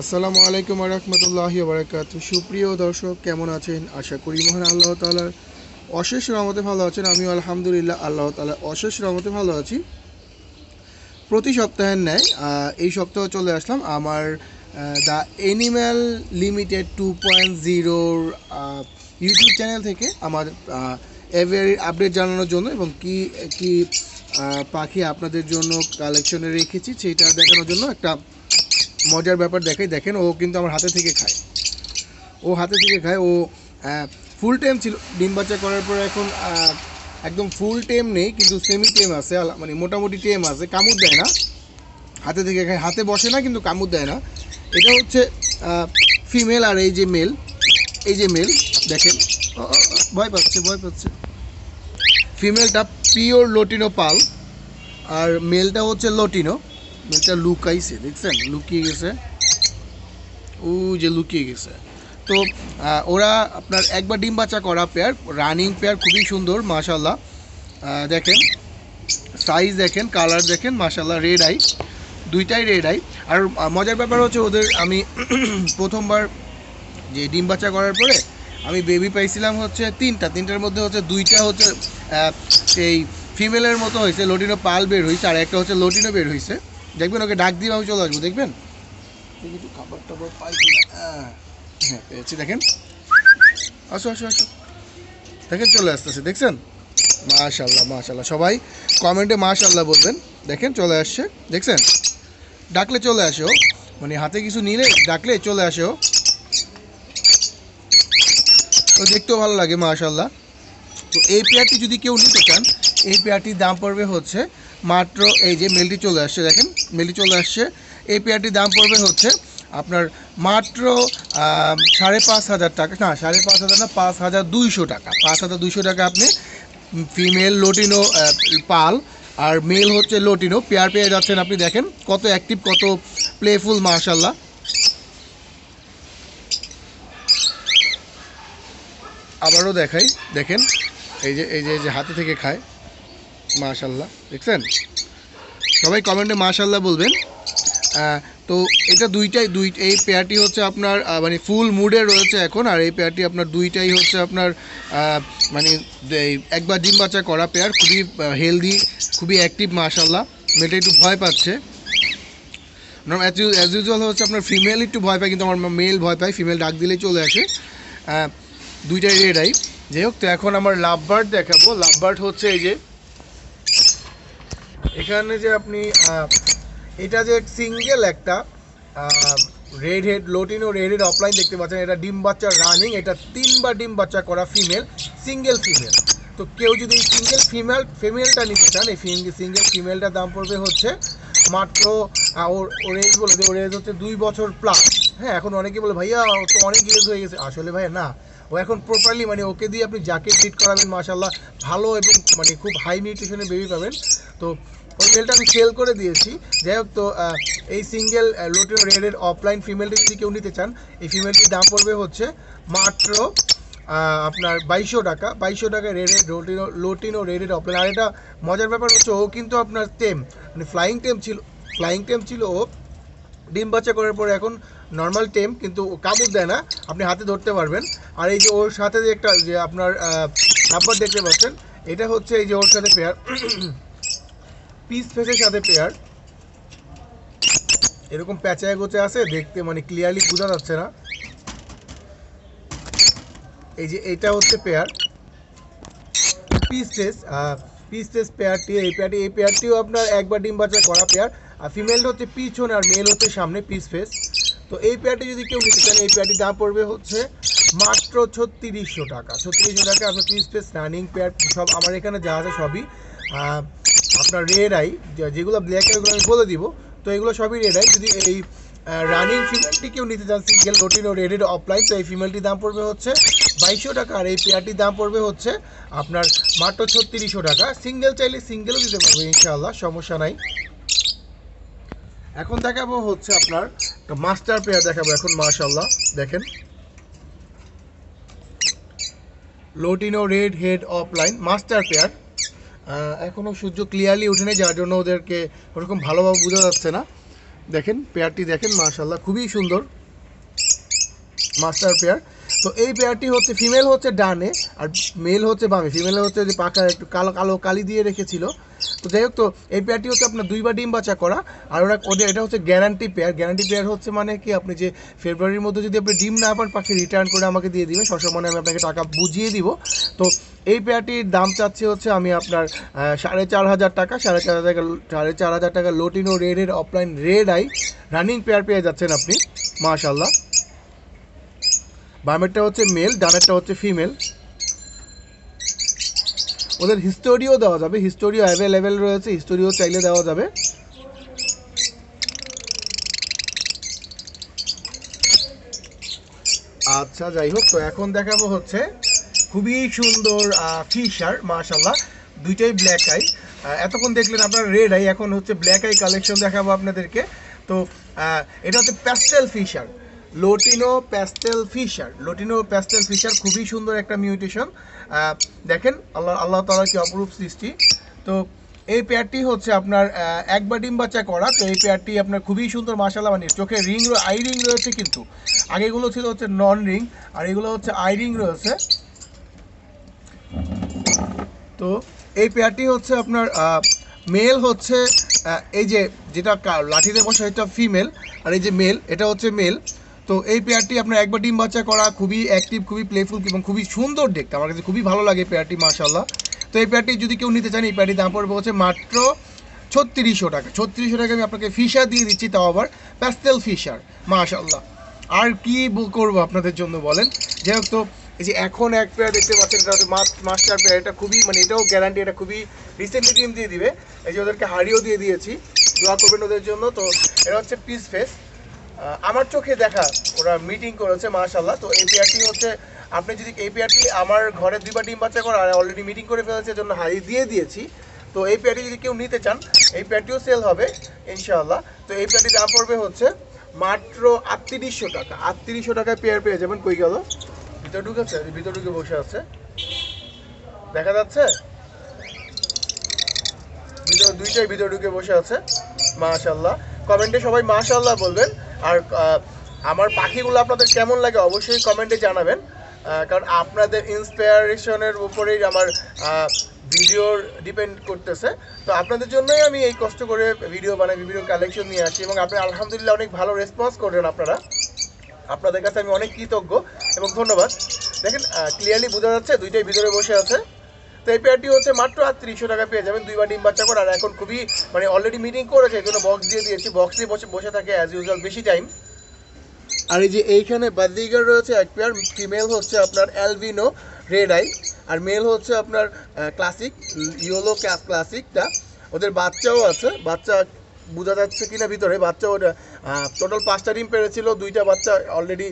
আসসালামু আলাইকুম রহমতুল্লাহি বারাকাত সুপ্রিয় দর্শক, কেমন আছেন? আশা করি মহান আল্লাহ তালার অশেষ রহমতে ভালো আছেন। আমিও আলহামদুলিল্লাহ আল্লাহ তালা অশেষ রহমতে ভালো আছি। প্রতি সপ্তাহের ন্যায় এই সপ্তাহ চলে আসলাম আমার the animal limited two point জিরোর ইউটিউব চ্যানেল থেকে আমার এভারি আপডেট জানানোর জন্য এবং কি কি পাখি আপনাদের জন্য কালেকশনে রেখেছি, সেটা দেখানোর জন্য একটা মজার ব্যাপার দেখাই দেখেন, ও কিন্তু আমার হাতে থেকে খায়। ও হাতে থেকে খায়, ও ফুল টাইম ছিল। ডিম বাচ্চা করার পর এখন একদম ফুল টাইম নেই, কিন্তু সেমি টেম আছে মানে মোটামুটি টেম আছে, কামড় দেয় না। হাতে থেকে খায়, হাতে বসে না, কিন্তু কামড় দেয় না। এটা হচ্ছে ফিমেল আর এই যে মেল এই যে মেল দেখেন। ভয় পাচ্ছে ভয় পাচ্ছে। ফিমেলটা পিওর লোটিনো পাল, আর মেলটা হচ্ছে লোটিনো মেলটা লুকাইছে দেখছেন? লুকিয়ে গেছে। ও যে লুকিয়ে গেছে। তো ওরা আপনার একবার ডিম বাচ্চা করা পেয়ার রানিং পেয়ার খুবই সুন্দর মাশাল্লাহ দেখেন সাইজ দেখেন কালার দেখেন মাশাল্লাহ রেড আই দুইটাই রেড আই আর মজার ব্যাপার হচ্ছে ওদের, আমি প্রথমবার যে ডিম বাচ্চা করার পরে আমি বেবি পাইছিলাম হচ্ছে তিনটা। তিনটার মধ্যে হচ্ছে দুইটা হচ্ছে এই ফিমেলের মতো হয়েছে লটিনো পাল বের হয়েছে আর একটা হচ্ছে লটিনো বের হয়েছে দেখবেন ওকে ডাক দিয়ে আমি চলে আসব, দেখবেন? দেখি একটু খাবার টাবার পাই কিনা। হ্যাঁ পেয়েছি, দেখেন। আসো আসো আসো। দেখেন, চলে আসতেছে, দেখছেন? মাশাল্লাহ মাশাল্লাহ সবাই কমেন্টে মাশাল্লাহ বলবেন। দেখেন, চলে আসছে, দেখছেন? ডাকলে চলে আসে ও। মানে হাতে কিছু নিলে ডাকলে চলে আসে ও। তো দেখতেও ভালো লাগে মাশাল্লাহ তো এই পেয়ারটি যদি কেউ নিতে চান, এই পেয়ারটির দাম পড়বে হচ্ছে মাত্র এই যে মেলটি চলে আসছে, দেখেন, মেলটি চলে আসছে। এই পেয়ারটির দাম পড়বে হচ্ছে আপনার মাত্র সাড়ে পাঁচ হাজার টাকা। না, সাড়ে পাঁচ হাজার না, পাঁচ হাজার দুইশো টাকা। পাঁচ হাজার দুইশো টাকা আপনি ফিমেল লোটিনো পাল, আর মেল হচ্ছে লোটিনো পেয়ার পেয়ে যাচ্ছেন আপনি, দেখেন, কত অ্যাক্টিভ কত প্লেফুল মার্শাল্লাহ আবারও দেখাই, দেখেন এই যে এই যে হাতে থেকে খায়। মাশাল্লাহ। দেখছেন? সবাই কমেন্টে মাশাল্লাহ বলবেন। তো এটা দুইটাই, দুই, এই পেয়ারটি হচ্ছে আপনার মানে ফুল মুডে রয়েছে এখন, আর এই পেয়ারটি আপনার দুইটাই হচ্ছে আপনার মানে একবার ডিম বাচ্চা করা পেয়ার, খুবই হেলদি খুবই অ্যাক্টিভ মাশাল্লাহ। মেয়েটা একটু ভয় পাচ্ছে। অ্যাজ ইউজুয়াল হচ্ছে আপনার ফিমেল একটু ভয় পায়, কিন্তু আমার মেল ভয় পায় ফিমেল ডাক দিলেই চলে আসে। দুইটাই রেড আই যাই হোক, তো এখন আমার লাভ বার্ড দেখাবো। লাভ বার্ড হচ্ছে এই যে এখানে যে আপনি এটা যে সিঙ্গেল একটা red head lutino red head opaline দেখতে পাচ্ছেন, এটা ডিম বাচ্চা রানিং এটা তিনবার ডিম বাচ্চা করা ফিমেল সিঙ্গেল ফিমেল তো কেউ যদি সিঙ্গেল ফিমেল ফিমেলটা নিতে চান, এই সিঙ্গেল ফিমেলটার দাম পড়বে হচ্ছে মাত্র ওর ওর এজ বলে ওর এজ হচ্ছে দুই বছর প্লাস হ্যাঁ এখন অনেকে বলে, ভাইয়া, ও তো অনেক এজ হয়ে গেছে। আসলে ভাইয়া, না। ও এখন প্রপারলি মানে ওকে দিয়ে আপনি যাকে ট্রিট করাবেন মাশাল্লাহ ভালো এবং মানে খুব হাই নিউট্রিশনের বেবি পাবেন। তো ওই মেলটা আমি সেল করে দিয়েছি। যাই হোক তো এই সিঙ্গেল লোটিনো রেডের অফলাইন ফিমেলটি যদি কেউ নিতে চান, এই ফিমেলটির দাম পড়বে হচ্ছে মাত্র আপনার বাইশশো টাকা। বাইশশো টাকা রেডের লোটিনো লোটিনো রেডের অফলাইন আর এটা মজার ব্যাপার হচ্ছে, ও কিন্তু আপনার টেম মানে ফ্লাইং টেম ছিল ফ্লাইং টেম ছিল ও। ডিম বাচ্চা করার পরে এখন নর্মাল টেম কিন্তু কামড় দেয় না। আপনি হাতে ধরতে পারবেন। আর এই যে ওর সাথে যে একটা, যে আপনার নাম্বার দেখতে পাচ্ছেন, এটা হচ্ছে এই যে ওর সাথে পেয়ার পিস ফেসের সাথে পেয়ার এরকম প্যাচায় গোচে আছে, দেখতে মানে ক্লিয়ারলি বোঝা যাচ্ছে না। এই যে এটা হচ্ছে পেয়ার পিস টেস পিস টেস পেয়ারটি এই পেয়ারটি এই পেয়ারটিও আপনার একবার ডিম বাচ্চা করা পেয়ার আর ফিমেলটা হচ্ছে পিছনে আর মেল হচ্ছে সামনে পিস ফেস তো এই পেয়ারটি যদি কেউ নিতে চান, এই পেয়ারটির দাম পড়বে হচ্ছে মাত্র ছত্রিশশো টাকা। ছত্রিশশো টাকা আপনার পিস ফেস রানিং পেয়ার সব আমার এখানে যা আছে সবই। আপনার রেড আই যেগুলো ব্ল্যাক আইগুলো আমি বলে দিব। তো এগুলো সবই রেড আই যদি এই রানিং ফিমেলটি কেউ নিতে চান সিঙ্গেল রোটিন ও রেডেড অফলাইন তো এই ফিমেলটির দাম পড়বে হচ্ছে বাইশশো টাকা। আর এই পেয়ারটির দাম পড়বে হচ্ছে আপনার মাত্র ছত্রিশশো টাকা। সিঙ্গেল চাইলে সিঙ্গেলও দিতে পারবে ইনশাআল্লাহ, সমস্যা নাই। এখন দেখাবো হচ্ছে আপনার মাস্টার পেয়ার দেখাবো এখন মাশাল্লাহ দেখেন। Lutino red head opaline master pair এখনও সূর্য ক্লিয়ারলি উঠেনি যার জন্য ওদেরকে ওরকম ভালোভাবে বোঝা যাচ্ছে না। দেখেন পেয়ারটি দেখেন মার্শাল্লাহ খুবই সুন্দর। মাস্টার পেয়ার তো এই পেয়ারটি হচ্ছে ফিমেল হচ্ছে ডানে আর মেল হচ্ছে বামে। ফিমেল হচ্ছে যে পাকা একটু কালো কালো কালি দিয়ে রেখেছিল। তো যাই হোক তো, এই পেয়ারটি হচ্ছে আপনার দুইবার ডিম বাচ্চা করা। আর ওরা ওদের, এটা হচ্ছে গ্যারান্টি পেয়ার গ্যারান্টি পেয়ার হচ্ছে মানে কি, আপনি যে ফেব্রুয়ারির মধ্যে যদি আপনি ডিম না পান, পাখি রিটার্ন করে আমাকে দিয়ে দিবেন। সবসময় আমি আপনাকে টাকা বুঝিয়ে দিব। তো এই পেয়ারটির দাম চাচ্ছি হচ্ছে আমি আপনার সাড়ে চার হাজার টাকা। সাড়ে চার হাজার টাকা, সাড়ে চার হাজার টাকা লোটিনো রেডের opaline red eye running pair পেয়ে যাচ্ছেন আপনি। মাশাল্লাহ বামেরটা হচ্ছে মেল ডানেরটা হচ্ছে ফিমেল ওদের হিস্টোরিও দেওয়া যাবে। হিস্টোরিও অ্যাভেলেবেল রয়েছে হিস্টোরিও চাইলে দেওয়া যাবে। আচ্ছা যাই হোক, তো এখন দেখাবো হচ্ছে খুবই সুন্দর ফিশার মাশাল্লাহ দুইটাই ব্ল্যাক আই এতক্ষণ দেখলেন আপনার রেড আই এখন হচ্ছে ব্ল্যাক আই কালেকশন দেখাবো আপনাদেরকে। তো এটা হচ্ছে pastel fischer lutino pastel fischer lutino pastel fischer খুবই সুন্দর একটা মিউটেশন দেখেন, আল্লাহ আল্লাহ তালা কি অপরূপ সৃষ্টি। তো এই পেয়ারটি হচ্ছে আপনার একবার ডিম বাচ্চা করা, তো এই পেয়ারটি আপনার খুবই সুন্দর মাসাল্লাহ মানে চোখে রিং আই রিং রয়েছে কিন্তু। আগেগুলো ছিল হচ্ছে নন রিং আর এগুলো হচ্ছে আই রিং রয়েছে। তো এই পেয়ারটি হচ্ছে আপনার মেল হচ্ছে এই যে যেটা লাঠিতে বসা এটা ফিমেল আর এই যে মেল এটা হচ্ছে মেল তো এই পেয়ারটি আপনার একবার ডিম বাচ্চা করা, খুবই অ্যাক্টিভ খুবই প্লেফুল এবং খুবই সুন্দর দেখতে। আমার কাছে খুবই ভালো লাগে এই পেয়ারটি মাশাল্লাহ তো এই পেয়ারটি যদি কেউ নিতে চান, এই পেয়ারটির দাম পড়বে হচ্ছে মাত্র ছত্রিশশো টাকা। ছত্রিশশো টাকা আমি আপনাকে ফিশার দিয়ে দিচ্ছি তাও আবার প্যাস্টেল ফিশার মাশাল্লাহ আর কি করব আপনাদের জন্য বলেন? যাই হোক তো, এই যে এখন এক পেয়ার দেখতে পাচ্ছেন, এটা মাস্টার পেয়ার। এটা খুবই মানে এটাও গ্যারান্টি এটা খুবই রিসেন্টলি টিম দিয়ে দিবে। এই যে ওদেরকে হাড়িও দিয়ে দিয়েছি। দোয়া করবেন ওদের জন্য। তো এটা হচ্ছে পিস ফেস আমার চোখে দেখা, ওরা মিটিং করেছে মাশাল্লাহ তো এই পেয়ারটি হচ্ছে, আপনি যদি এই পেয়ারটি আমার ঘরে দুইবার ডিম বাচ্চা করা অলরেডি মিটিং করে ফেলেছে জন্য হাড়ি দিয়ে দিয়েছি। তো এই পেয়ারটি যদি কেউ নিতে চান এই পেয়ারটিও সেল হবে, ইনশাআল্লাহ। তো এই পেয়ারটির দাম পড়বে হচ্ছে মাত্র আটত্রিশশো টাকা। আটত্রিশশো টাকায় পেয়ার পেয়ে যাবেন, কই গেল? ভিতর ঢুকেছে ভিতর ঢুকে বসে আছে। দেখা যাচ্ছে? ভিতর, দুইটাই ভিতর ঢুকে বসে আছে মাশাল্লাহ কমেন্টে সবাই মাশাল্লাহ বলবেন। আর আমার পাখিগুলো আপনাদের কেমন লাগে অবশ্যই কমেন্টে জানাবেন। কারণ আপনাদের ইন্সপায়ারেশনের উপরেই আমার ভিডিওর ডিপেন্ড করতেছে। তো আপনাদের জন্যই আমি এই কষ্ট করে ভিডিও বানাই ভিডিও কালেকশন নিয়ে আসি এবং আপনি আলহামদুলিল্লাহ অনেক ভালো রেসপন্স করেন আপনারা। আপনাদের কাছে আমি অনেক কৃতজ্ঞ এবং ধন্যবাদ। দেখেন ক্লিয়ারলি বোঝা যাচ্ছে দুইটাই ভিতরে বসে আছে। তো এই পেয়ারটি হচ্ছে মাত্র আটত্রিশশো টাকা পেয়ে যাবেন। দুইবার ডিম বাচ্চা করে আর এখন খুবই মানে অলরেডি মিটিং করেছে এই জন্য বক্স দিয়ে দিয়েছি। বক্সে বসে বসে থাকে অ্যাজ ইউজুয়াল বেশি টাইম আর এই যে এইখানে বাদিগার রয়েছে, এক পেয়ার। ফিমেল হচ্ছে আপনার অ্যালবিনো রেড আই আর মেল হচ্ছে আপনার ক্লাসিক ইয়েলো ক্লাসিকটা ওদের বাচ্চাও আছে। বাচ্চা বোঝা যাচ্ছে কিনা ভিতরে। বাচ্চা ওটা টোটাল পাঁচটা ডিম পেরেছিল। দুইটা বাচ্চা অলরেডি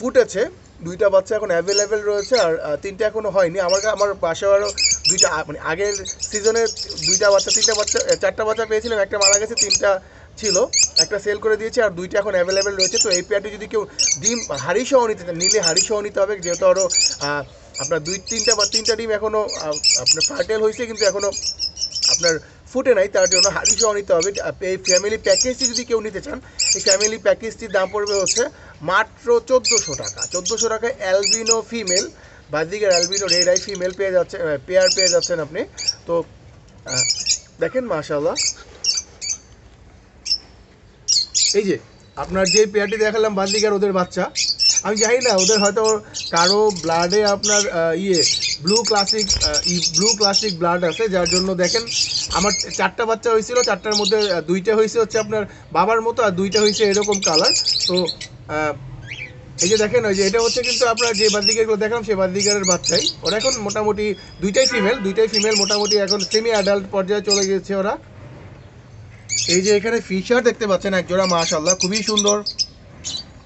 ফুটেছে। দুইটা বাচ্চা এখন অ্যাভেলেবেল রয়েছে আর তিনটা এখনও হয়নি। আমার আমার পাশে আরও দুইটা মানে আগের সিজনে দুইটা বাচ্চা, তিনটা বাচ্চা চারটা বাচ্চা পেয়েছিলাম, একটা মারা গেছে, তিনটা ছিল। একটা সেল করে দিয়েছি আর দুইটা এখন অ্যাভেলেবেল রয়েছে। তো এই পেয়ারটি যদি কেউ ডিম, হাড়ি সহ নিতে নিলে হাড়ি সহ নিতে হবে, যেহেতু আরও আপনার দুই, তিনটা বা তিনটা ডিম এখনও আপনার ফার্টেল হয়েছে, কিন্তু এখনও আপনার ফুটে নাই, তার জন্য হাড়ি সহ নিতে হবে। এই ফ্যামিলি প্যাকেজটি যদি কেউ নিতে চান, এই ফ্যামিলি প্যাকেজটির দাম পড়বে হচ্ছে মাত্র চোদ্দোশো টাকা। চোদ্দোশো টাকায় অ্যালবিনো ফিমেল বাদিকের অ্যালবিনো রেড আই ফিমেল পেয়ে যাচ্ছে পেয়ার পেয়ে যাচ্ছেন আপনি। তো দেখেন মাশাল্লাহ এই যে, আপনার যে পেয়ারটি দেখালাম বান্দিকার ওদের বাচ্চা। আমি জানি না, ওদের হয়তো কারও ব্লাডে আপনার ইয়ে blue classic blue classic blood আছে, যার জন্য দেখেন, আমার চারটা বাচ্চা হয়েছিল, চারটার মধ্যে দুইটা হয়েছে হচ্ছে আপনার বাবার মতো আর দুইটা হয়েছে এরকম কালার তো এই যে দেখেন, ওই যে এটা হচ্ছে কিন্তু আপনার যে বাদিকারগুলো দেখলাম, সেই বাদিকারের বাচ্চাই। ওরা এখন মোটামুটি দুইটাই ফিমেল দুইটাই ফিমেল মোটামুটি এখন সেমি অ্যাডাল্ট পর্যায়ে চলে গেছে ওরা। এই যে এখানে ফিচার দেখতে পাচ্ছেন একজোড়া মাশাল্লাহ খুবই সুন্দর।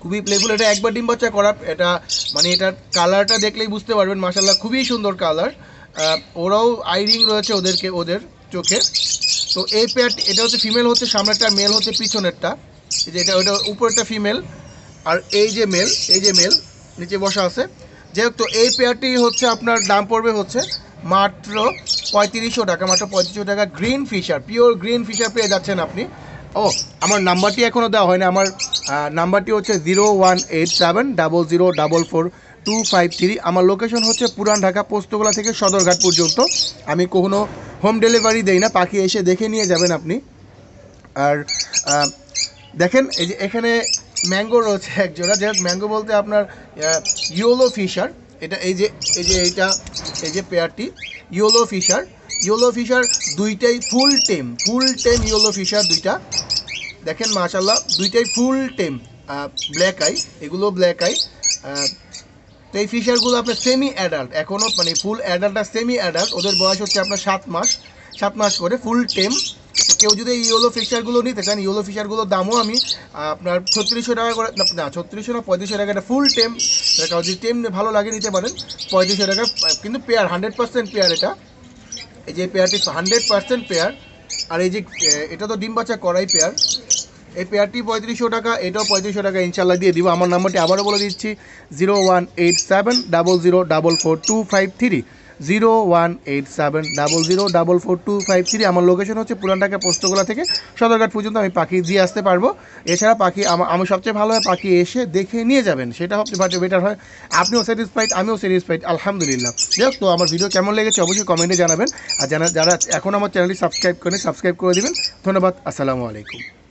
খুবই প্লেফুল এটা একবার ডিম বাচ্চা করা, এটা মানে এটার কালারটা দেখলেই বুঝতে পারবেন মাশাল্লাহ খুবই সুন্দর কালার ওরাও আইরিং রয়েছে ওদেরকে, ওদের চোখে। তো এই পেয়ার এটা হচ্ছে ফিমেল হচ্ছে সামনেরটা মেল হচ্ছে পিছনেরটা। এই যে এটা, ওটা উপরেরটা ফিমেল আর এই যে মেল এই যে মেল নিচে বসা আছে। যেহেতু এই পেয়ারটি হচ্ছে আপনার, দাম পড়বে হচ্ছে মাত্র পঁয়ত্রিশশো টাকা, মাত্র পঁয়ত্রিশশো টাকা। Green fischer pure green fischer পেয়ে যাচ্ছেন আপনি। ও আমার নাম্বারটি এখনও দেওয়া হয়নি। আমার নাম্বারটি হচ্ছে zero one eight seven double zero double four two five three. আমার লোকেশন হচ্ছে পুরান ঢাকা, পোস্তগোলা থেকে সদরঘাট পর্যন্ত। আমি কখনো হোম ডেলিভারি দেই না, পাখি এসে দেখে নিয়ে যাবেন আপনি। আর দেখেন, এই যে এখানে ম্যাঙ্গো রয়েছে এক জোড়া যে ম্যাঙ্গো বলতে আপনার ইয়োলো ফিশার এটা এই যে এই যে এইটা, এই যে পেয়ারটি ইয়োলো ফিশার ইয়োলো ফিশার দুইটাই ফুল টেম ফুল টেম ইয়োলো ফিশার দুইটা। দেখেন মাশাল্লাহ দুইটাই ফুল টেম ব্ল্যাক আই এগুলো ব্ল্যাক আই তো এই ফিশারগুলো আপনার সেমি অ্যাডাল্ট এখনও মানে ফুল অ্যাডাল্ট আর সেমি অ্যাডাল্ট ওদের বয়স হচ্ছে আপনার সাত মাস সাত মাস করে ফুল টেম কেউ যদি ইয়েলো ফিশারগুলো নিতে চান ইয়েলো ফিশারগুলোর দামও আমি আপনার ছত্রিশশো টাকা করে না, ছত্রিশশো না পঁয়ত্রিশশো টাকা এটা ফুল টেম এটা যদি টেম ভালো লাগে নিতে পারেন পঁয়ত্রিশশো টাকা কিন্তু পেয়ার হান্ড্রেড পার্সেন্ট পেয়ার এটা। এই যে পেয়ারটি হান্ড্রেড পার্সেন্ট পেয়ার, আর এই যে এটা তো ডিম বাচ্চা করাই পেয়ার। এই পেয়ারটি পঁয়ত্রিশশো টাকা, এটাও পঁয়ত্রিশশো টাকা ইনশাল্লাহ দিয়ে দিব। আমার নাম্বারটি আবারও বলে দিচ্ছি zero one eight seven double zero double four two five three zero one eight seven double zero double four two five three. আমার লোকেশন হচ্ছে পুরান ঢাকা পোস্তগোলা থেকে সদরঘাট পর্যন্ত আমি পাখি দিয়ে আসতে পারব। এছাড়া পাখি আমা- সবচেয়ে ভালো হয় পাখি এসে দেখে নিয়ে যাবেন। সেটা সবচেয়ে বেটার হয়। আপনিও স্যাটিসফাইড আমিও স্যাটিসফাইড আলহামদুলিল্লাহ। হোক, তো আমার ভিডিও কেমন লেগেছে অবশ্যই কমেন্টে জানাবেন। আর যারা যারা এখন আমার চ্যানেলটি সাবস্ক্রাইব করেন সাবস্ক্রাইব করে দিবেন। ধন্যবাদ, আসসালামু আলাইকুম।